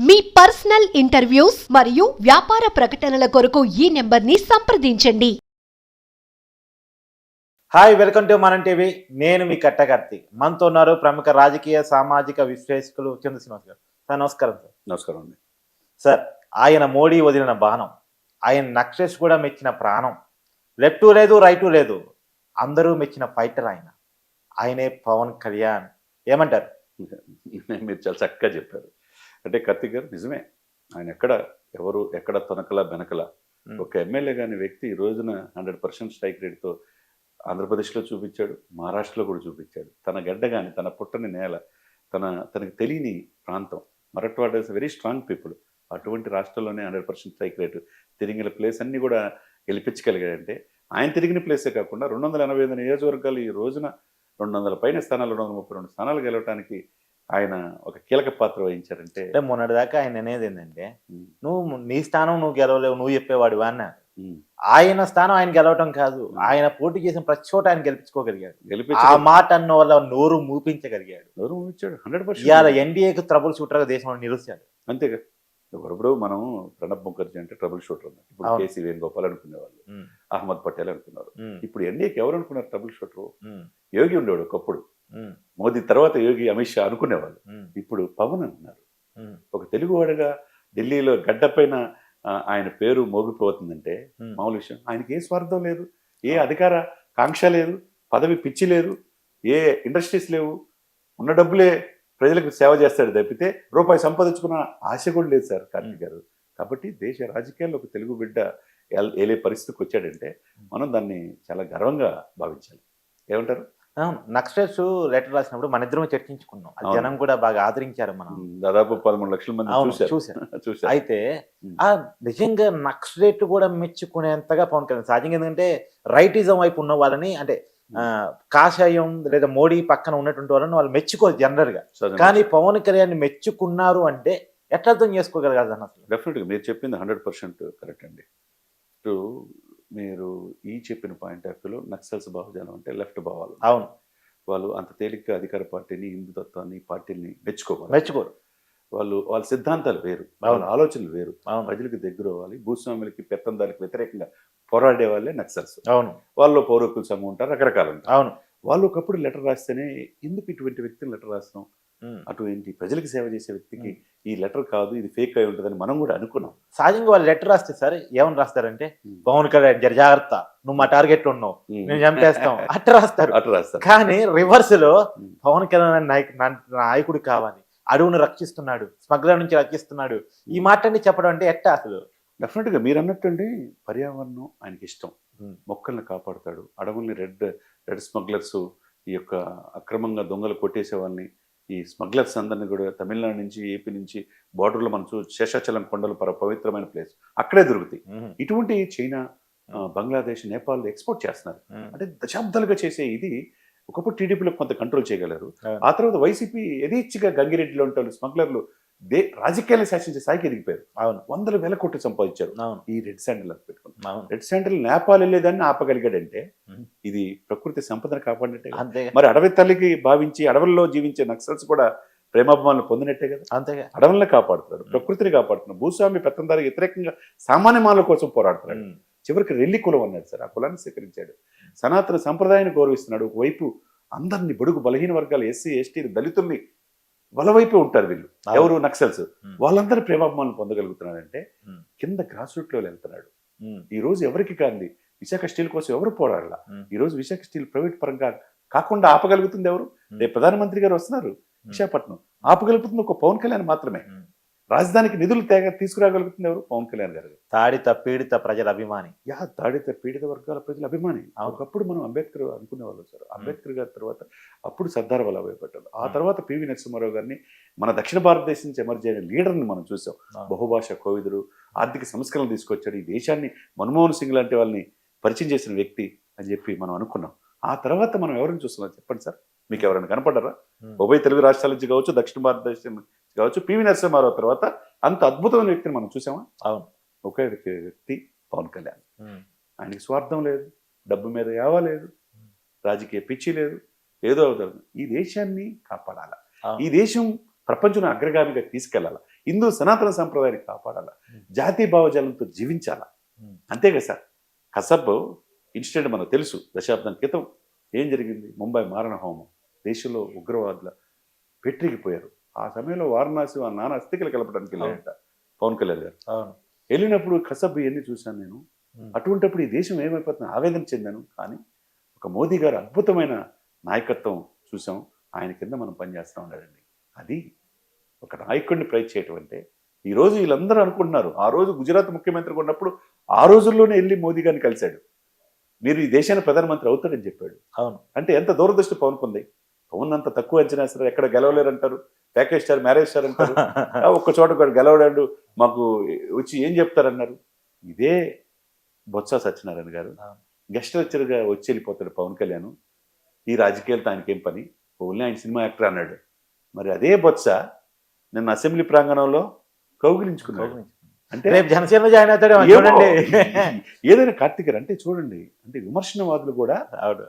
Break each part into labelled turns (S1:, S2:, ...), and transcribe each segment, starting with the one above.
S1: మీ personal interviews మరియు వ్యాపార ప్రకటనల కొరకు ఈ నెంబర్ని సంప్రదించండి.
S2: Hi welcome to Manam TV. నేను మీ కట్టకర్తి. మనతో ఉన్నారు ప్రముఖ రాజకీయ సామాజిక విశ్లేషకులు చంద్ర శ్రీనివాస్ గారు. సార్ నమస్కారం సార్.
S3: నమస్కారం అండి.
S2: సార్ ఆయన మోడీ వదిలిన బాణం ఆయన నక్షస్ కూడా మెచ్చిన ప్రాణం లెఫ్ట్ లేదు రైటు లేదు అందరూ మెచ్చిన ఫైటర్ ఆయన. ఆయనే పవన్ కళ్యాణ్. ఏమంటారు?
S3: మీరు చాలా చక్కగా చెప్పారు. అంటే కార్తీక్ గారు నిజమే. ఆయన ఎక్కడ ఎవరు ఎక్కడ తొనకల బెనకల. ఒక ఎమ్మెల్యే కాని వ్యక్తి ఈ రోజున హండ్రెడ్ పర్సెంట్ స్ట్రైక్ రేట్తో ఆంధ్రప్రదేశ్లో చూపించాడు మహారాష్ట్రలో కూడా చూపించాడు. తన గడ్డ కానీ తన పుట్టని నేల తన తనకి తెలియని ప్రాంతం. Marathwada is very strong people అటువంటి రాష్ట్రంలోనే హండ్రెడ్ పర్సెంట్ స్ట్రైక్ రేటు. తిరిగిన ప్లేస్ అన్ని కూడా గెలిపించగలిగాడంటే ఆయన తిరిగిన ప్లేసే కాకుండా రెండు వందల ఎనభై ఐదు నియోజకవర్గాలు ఈ రోజున రెండు వందల పైన స్థానాలు రెండు వందల ముప్పై రెండు స్థానాలు గెలవడానికి ఆయన ఒక కీలక పాత్ర వహించారంటే
S2: అంటే మొన్నటిదాకా ఆయన అనేది ఏంటంటే నువ్వు నీ స్థానం నువ్వు గెలవలేవు నువ్వు చెప్పేవాడు అన్న ఆయన స్థానం ఆయన గెలవటం కాదు. ఆయన పోటీ చేసిన ప్రతి చోట ఆయన గెలిపించుకోగలిగాడు. ఆ మాట అన్న వల్ల నోరు మూపించగలిగాడు.
S3: గౌరవం ఇచ్చాడు హండ్రెడ్
S2: ఇవాళ
S3: పర్సెంట్
S2: ఎన్డీఏకి ట్రబుల్ షూటర్గా దేశంలో నిలుస్తాడు.
S3: అంతేగా? ఒకప్పుడు మనం ప్రణబ్ ముఖర్జీ అంటే ట్రబుల్ షూటర్ అన్నారు ఇప్పుడు. కేసీ వేణుగోపాల్ అనుకునేవాళ్ళు. అహ్మద్ పటేల్ అనుకున్నారు. ఇప్పుడు ఎన్డీఏకి ఎవరు అనుకున్నారు ట్రబుల్ షూటర్? యోగి ఉండేవాడు ఒకప్పుడు. మోదీ తర్వాత యోగి అమిత్ షా అనుకునేవాళ్ళు. ఇప్పుడు పవన్ అంటున్నారు. ఒక తెలుగువాడుగా ఢిల్లీలో గడ్డపైన ఆయన పేరు మోగిపోతుందంటే మామూలు విషయం. ఆయనకి ఏ స్వార్థం లేదు ఏ అధికార కాంక్ష లేదు పదవి పిచ్చి లేదు ఏ ఇండస్ట్రీస్ లేవు ఉన్న డబ్బులే ప్రజలకు సేవ చేస్తాడు తప్పితే రూపాయి సంపాదించుకున్న ఆశ కూడా లేదు సార్ కార్తీక్ గారు. కాబట్టి దేశ రాజకీయాల్లో ఒక తెలుగు బిడ్డ ఏలే పరిస్థితికి వచ్చాడంటే మనం దాన్ని చాలా గర్వంగా భావించాలి. ఏమంటారు?
S2: నక్సలైట్స్ లెటర్ రాసినప్పుడు మన ఇద్దరం చర్చించుకున్నాం. అది. జనం కూడా బాగా ఆదరించారు మనం.
S3: దాదాపు పదమూడు లక్షల మంది చూశారు.
S2: అయితే
S3: ఉమ్.
S2: ఆ నిజంగా నక్సలైట్ కూడా మెచ్చుకునేంతగా పవన్ కళ్యాణ్ సహజంగా ఎందుకంటే రైటిజం వైపు ఉన్న వాళ్ళని అంటే కాషాయం లేదా మోడీ పక్కన ఉన్నటువంటి వాళ్ళని వాళ్ళు మెచ్చుకోరు జనరల్గా
S3: సరే.
S2: కానీ పవన్ కళ్యాణ్ మెచ్చుకున్నారు అంటే ఎట్లా అర్థం చేసుకోగలగాలి అన్న అసలు?
S3: డెఫినెట్గా మీరు చెప్పింది హండ్రెడ్ పర్సెంట్ కరెక్ట్ అండి. ఇప్పుడు మీరు ఈ చెప్పిన పాయింట్ ఆఫ్ వ్యూలో నక్సల్స్ భావజాలం అంటే లెఫ్ట్ భావాలు.
S2: అవును.
S3: వాళ్ళు అంత తేలిగ్గా అధికార పార్టీని హిందుతత్వాన్ని పార్టీని మెచ్చుకోవాలి.
S2: మెచ్చుకోరు.
S3: వాళ్ళు వాళ్ళ సిద్ధాంతాలు వేరు. వాళ్ళ ఆలోచనలు వేరు. ప్రజలకు దగ్గర అవ్వాలి. భూస్వాములకి పెత్తందానికి వ్యతిరేకంగా పోరాడే వాళ్ళే నక్సల్స్.
S2: అవును.
S3: వాళ్ళు పౌరకుల సంఘం ఉంటారు రకరకాలు ఉంటారు
S2: అవును.
S3: వాళ్ళు ఒకప్పుడు లెటర్ రాస్తేనే ఎందుకు ఇటువంటి వ్యక్తిని లెటర్ రాస్తున్నాం. అటువంటి ప్రజలకు సేవ చేసే వ్యక్తికి ఈ లెటర్ కాదు ఇది ఫేక్ అయి ఉంటుందని మనం కూడా అనుకున్నాం.
S2: సహజంగా వాళ్ళు లెటర్ రాస్తే సరే ఏమని రాస్తారంటే. పవన్ కళ్యాణ్ జర జాగ్రత్త నువ్వు మా టార్గెట్లో ఉన్నావు మేము చంపేస్తాం. అట్ట రాస్తారు.
S3: అటు రాస్తారు.
S2: కానీ
S3: రివర్స్లో.
S2: పవన్ కళ్యాణ్ నాయకుడు కావాలి. అడవును రక్షిస్తున్నాడు స్మగ్లర్ నుంచి రక్షిస్తున్నాడు. ఈ మాటని చెప్పడం అంటే ఎట్టా అసలు?
S3: డెఫినెట్గా మీరు అన్నట్టండి పర్యావరణం ఆయనకి ఇష్టం. మొక్కల్ని కాపాడుతాడు అడవుల్ని రెడ్ రెడ్ స్మగ్లర్స్ ఈ యొక్క అక్రమంగా దొంగలు కొట్టేసే వాళ్ళని ఈ స్మగ్లర్స్ అందరినీ కూడా తమిళనాడు నుంచి ఏపీ నుంచి బార్డర్లో మనం చూ శేషాచలం కొండలు పర పవిత్రమైన ప్లేస్ అక్కడే దొరుకుతాయి. ఇటువంటి చైనా బంగ్లాదేశ్ నేపాల్ ఎక్స్పోర్ట్ చేస్తున్నారు. అంటే దశాబ్దాలుగా చేసే ఇది ఒకప్పుడు టీడీపీలో కొంత కంట్రోల్ చేయగలరు. ఆ తర్వాత వైసీపీ యథేచ్ఛగా గంగిరెడ్డిలో ఉంటారు స్మగ్లర్లు దే రాజకీయాన్ని శాసించే స్థాయికి ఎదిగిపోయారు.
S2: అవును.
S3: వందల వేల కోట్లు సంపాదించారు.
S2: అవును.
S3: ఈ రెడ్ శాండిల్ అని పెట్టుకుని.
S2: అవును.
S3: రెడ్ శాండిల్ నేపాల్ వెళ్ళేదాన్ని ఆపగలిగాడంటే. ఇది ప్రకృతి సంపదను కాపాడినట్టే మరి అడవి తల్లికి భావించి అడవుల్లో జీవించే నక్సల్స్ కూడా ప్రేమాభిమానులు పొందినట్టే కదా.
S2: అంతేగా.
S3: అడవులను కాపాడుతున్నారు ప్రకృతిని కాపాడుతున్నారు. భూస్వామి పెత్తందారికి వ్యతిరేకంగా సామాన్య మానవుల కోసం పోరాడుతున్నాడు. చివరికి రెల్లి కులం అన్నాడు సార్. ఆ కులాన్ని స్వీకరించాడు. సనాతన సంప్రదాయాన్ని గౌరవిస్తున్నాడు. ఒకవైపు అందరినీ బడుగు బలహీన వర్గాలు ఎస్సీ ఎస్టీ దళితుల్ని బలవైపే ఉంటారు వీళ్ళు. ఎవరు నక్సల్స్. వాళ్ళందరూ ప్రేమాభిమానులు పొందగలుగుతున్నాడంటే
S2: ఉమ్.
S3: కింద గ్రాస్ రూట్లో వెళ్తున్నాడు. ఈ రోజు ఎవరికి కాంది విశాఖ స్టీల్ కోసం ఎవరు పోరాడాల. ఈ రోజు విశాఖ స్టీల్ ప్రైవేట్ పరంగా కాకుండా ఆపగలుగుతుంది ఎవరు. రేపు ప్రధానమంత్రి గారు వస్తున్నారు విశాఖపట్నం ఆపగలుగుతుంది ఒక పవన్ కళ్యాణ్ మాత్రమే. రాజధానికి నిధులు తేగ తీసుకురాగలుగుతుంది ఎవరు? పవన్ కళ్యాణ్ గారు.
S2: తాడిత పీడిత ప్రజల అభిమాని.
S3: యా దాడిత పీడిత వర్గాల ప్రజల అభిమాని. ఒకప్పుడు మనం అంబేద్కర్ అనుకునే వాళ్ళు సార్ అంబేద్కర్ గారి తర్వాత అప్పుడు సర్దార్ వల్లభాయ్ పటేల్. ఆ. తర్వాత పివి నరసింహారావు గారిని మన దక్షిణ భారతదేశం నుంచి ఎమర్జీ అయిన లీడర్ని మనం చూసాం. బహుభాష కోవిదుడు ఆర్థిక సంస్కరణలు తీసుకొచ్చాడు. ఈ దేశాన్ని మన్మోహన్ సింగ్ లాంటి వాళ్ళని పరిచయం చేసిన వ్యక్తి అని చెప్పి మనం అనుకున్నాం. ఆ తర్వాత మనం ఎవరిని చూస్తున్నాం? చెప్పండి సార్. మీకు ఎవరైనా కనపడ్డారా?
S2: ఉమ్.
S3: ఉభయ తెలుగు రాష్ట్రాల నుంచి కావచ్చు దక్షిణ భారతదేశం కావచ్చు పివి నరసింహారావు తర్వాత అంత అద్భుతమైన వ్యక్తిని మనం చూసామా?
S2: అవును.
S3: ఒకే వ్యక్తి పవన్ కళ్యాణ్.
S2: ఉమ్.
S3: ఆయనకి స్వార్థం లేదు డబ్బు మీద యావ లేదు రాజకీయ పిచ్చి లేదు ఏదో అవుతుంది ఈ దేశాన్ని కాపాడాల. ఈ దేశం ప్రపంచం అగ్రగామిగా తీసుకెళ్ళాలి. హిందూ సనాతన సంప్రదాయాన్ని కాపాడాలా.
S2: Hmm.
S3: జాతీయ భావజాలంతో జీవించాలా.
S2: Hmm.
S3: అంతే కదా సార్? కసబ్ ఇన్సిడెంట్ మనకు తెలుసు దశాబ్దం క్రితం ఏం జరిగింది? ముంబై మారణ హోమం. దేశంలో ఉగ్రవాదుల పెట్టిరిగిపోయారు ఆ సమయంలో వారణాసి ఆ నాన్న అస్థికలు కలపడానికి వెళ్ళాడంట పవన్ కళ్యాణ్ గారు. వెళ్ళినప్పుడు కసబ్ ఇవన్నీ చూశాను నేను. అటువంటప్పుడు ఈ దేశం ఏమైపోతుంది ఆవేదన చెందాను. కానీ ఒక మోదీ గారు అద్భుతమైన నాయకత్వం చూసాం ఆయన కింద మనం పనిచేస్తూ ఉన్నాడండి అది ఒక నాయకుడిని ప్రైజ్ చేయటం అంటే ఈ రోజు వీళ్ళందరూ అనుకుంటున్నారు. ఆ రోజు గుజరాత్ ముఖ్యమంత్రి ఉన్నప్పుడు ఆ రోజుల్లోనే వెళ్ళి మోదీ గారిని కలిశాడు. మీరు ఈ దేశానికి ప్రధానమంత్రి అవుతాడని చెప్పాడు.
S2: అవును.
S3: అంటే ఎంత దూరదృష్టి పవన్ ఉంది పవన్ అంత తక్కువ అంచనా వేస్తారు. ఎక్కడ గెలవలేరు అంటారు ప్యాకేజ్ స్టార్ మ్యారేజ్ స్టార్ అంటారు. ఒక్క చోట గెలవడాడు. మాకు వచ్చి ఏం చెప్తారన్నారు? ఇదే బొత్స సత్యనారాయణ గారు. గెస్ట్ లెక్చర్గా వచ్చి వెళ్ళిపోతాడు పవన్ కళ్యాణ్. ఈ రాజకీయాలతో ఆయనకేం పని? ఓన్లీ ఆయన సినిమా యాక్టర్ అన్నాడు. మరి అదే బొత్స నిన్న అసెంబ్లీ ప్రాంగణంలో కౌగిలించుకున్నాడు. అంటే
S2: రేపు జనసేన జాయిన్ అవుతాడు చూడండి.
S3: ఏదైనా కార్తీక్ గారు అంటే చూడండి. అంటే విమర్శనవాదులు కూడా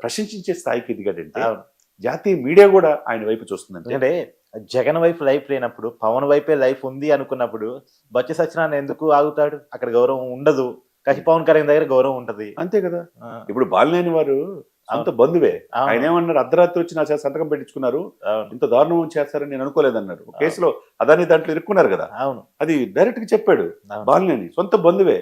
S3: ప్రశంసించే స్థాయికి ఎదిగాడంటే జాతీయ మీడియా కూడా ఆయన వైపు చూస్తుందంటే.
S2: ఎందుకంటే జగన్ వైపు లైఫ్ లేనప్పుడు పవన్ వైపే లైఫ్ ఉంది అనుకున్నప్పుడు బొత్స సత్యనారాయణ ఎందుకు ఆగుతాడు? అక్కడ గౌరవం ఉండదు. కానీ పవన్ కళ్యాణ్ దగ్గర గౌరవం ఉంటది.
S3: అంతే కదా. ఇప్పుడు బాలినేని వారు సొంత బంధువే. ఆయన ఏమన్నారు? అర్ధరాత్రి వచ్చి నా చేత సంతకం పెట్టించుకున్నారు. ఇంత దారుణం చేస్తారని నేను అనుకోలేదన్నారు. కేసులో అదాని దాంట్లో ఇరుక్కున్నారు కదా.
S2: అవును.
S3: అది డైరెక్ట్గా చెప్పాడు. బాలినేని. సొంత బంధువే.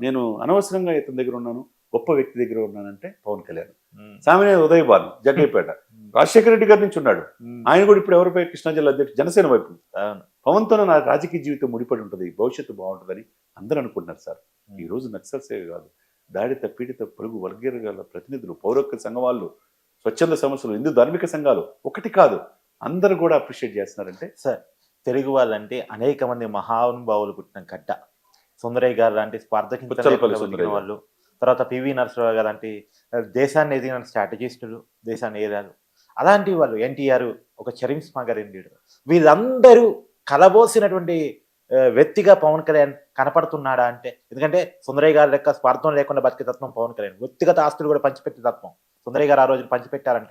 S3: నేను అనవసరంగా ఇతని దగ్గర ఉన్నాను గొప్ప వ్యక్తి దగ్గర ఉన్నానంటే పవన్ కళ్యాణ్.
S2: ఉమ్,
S3: సామినే ఉదయ్ భాను జగ్గైపేట. రాజశేఖర రెడ్డి గారి నుంచి ఉన్నాడు. ఆయన కూడా ఇప్పుడు ఎవరిపై కృష్ణా జిల్లా అధ్యక్షుడు? జనసేన వైపు.
S2: అవును.
S3: పవన్తో నా రాజకీయ జీవితం ముడిపడి ఉంటుంది. భవిష్యత్తు బాగుంటుందని అందరూ అనుకుంటున్నారు సార్. ఈ రోజు నక్సల్ సేవ కాదు. దాడిత పీడిత పొరుగు వర్గీయుల ప్రతినిధులు పౌరత్వ సంఘం వాళ్ళు స్వచ్ఛంద సమస్యలు హిందూ ధార్మిక సంఘాలు ఒకటి కాదు. అందరూ కూడా అప్రిషియేట్ చేస్తున్నారంటే?
S2: సార్ తెలుగు వాళ్ళంటే అనేక మంది మహానుభావులు పుట్టిన గడ్డ. సుందరయ్య గారు లాంటి బతికిన వాళ్ళు. తర్వాత పివి నరసింహరావు గారు లాంటి దేశాన్ని ఎదిగిన స్ట్రాటజిస్టులు దేశాన్ని ఏదారు. అలాంటి వాళ్ళు ఎన్టీఆర్ ఒక చరిమ్స్మా గారి లీడర్. వీళ్ళందరూ కలబోసినటువంటి వ్యక్తిగా పవన్ కళ్యాణ్ కనపడుతున్నాడా అంటే ఎందుకంటే సుందరయ్య గారి లెక్క స్వార్థం లేకుండా బతికే తత్వం పవన్ కళ్యాణ్. వ్యక్తిగత ఆస్తులు కూడా పంచిపెట్టే తత్వం. సుందరయ్య గారు ఆ రోజు పంచిపెట్టారంట.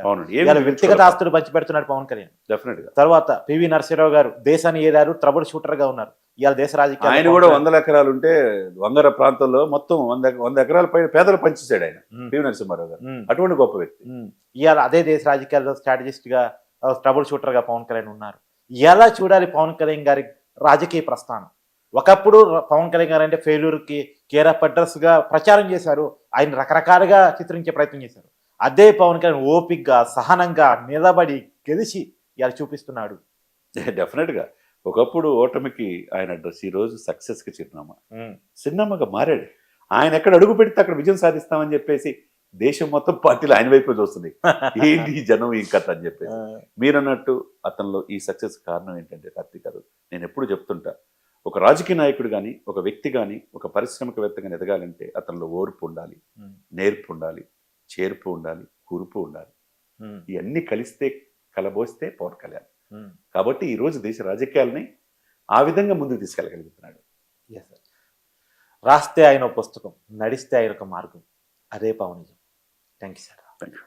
S2: వ్యక్తిగత ఆస్తులు పంచిపెడుతున్నాడు పవన్ కళ్యాణ్.
S3: డెఫినెట్గా
S2: తర్వాత పివి నరసింహరావు గారు దేశాన్ని ఏదారు ట్రబుల్ షూటర్గా ఉన్నారు. ఇవాళ దేశ రాజకీయాలు
S3: ఆయన కూడా వందల ఎకరాలు ఉంటే వంగర ప్రాంతంలో మొత్తం వంద వంద ఎకరాల పైన పేదలు పంచేశాడు ఆయన పివి నరసింహారావు గారు. అటువంటి గొప్ప వ్యక్తి.
S2: ఇవాళ అదే దేశ రాజకీయాల్లో స్ట్రాటజిస్ట్గా ట్రబుల్ షూటర్గా పవన్ కళ్యాణ్ ఉన్నారు. ఎలా చూడాలి పవన్ కళ్యాణ్ గారి రాజకీయ ప్రస్థానం? ఒకప్పుడు పవన్ కళ్యాణ్ గారు అంటే ఫెయిల్యూర్కి కేర్ ఆఫ్ అడ్రస్గా ప్రచారం చేశారు. ఆయన రకరకాలుగా చిత్రించే ప్రయత్నం చేశారు. అదే పవన్ కళ్యాణ్ ఓపిక్గా సహనంగా నిలబడి గెలిచి ఇలా చూపిస్తున్నాడు.
S3: డెఫినెట్గా. ఒకప్పుడు ఓటమికి ఆయన అడ్రస్ ఈ రోజు సక్సెస్కి చిరునామా చిన్నమ్మగా మారాడు. ఆయన ఎక్కడ అడుగు పెడితే అక్కడ విజయం సాధిస్తామని చెప్పేసి దేశం మొత్తం పార్టీలు ఆయన వైపు చూస్తుంది. ఏంటి ఈ జనం ఈ కథ అని చెప్పేసి. మీరన్నట్టు అతనిలో ఈ సక్సెస్ కారణం ఏంటంటే కార్తీక్ గారు నేను ఎప్పుడు చెప్తుంటా ఒక రాజకీయ నాయకుడు కానీ ఒక వ్యక్తి కానీ ఒక పారిశ్రామికవేత్త కానీ ఎదగాలంటే అతనిలో ఓర్పు ఉండాలి నేర్పు ఉండాలి చేర్పు ఉండాలి కూర్పు ఉండాలి. ఇవన్నీ కలిస్తే కలబోస్తే పవన్ కళ్యాణ్. కాబట్టి ఈ రోజు దేశ రాజకీయాలని ఆ విధంగా ముందుకు తీసుకెళ్ళగలుగుతున్నాడు.
S2: రాస్తే ఆయన పుస్తకం నడిస్తే ఆయన ఒక మార్గం. అదే Pawanism. Thank you sir
S3: thank you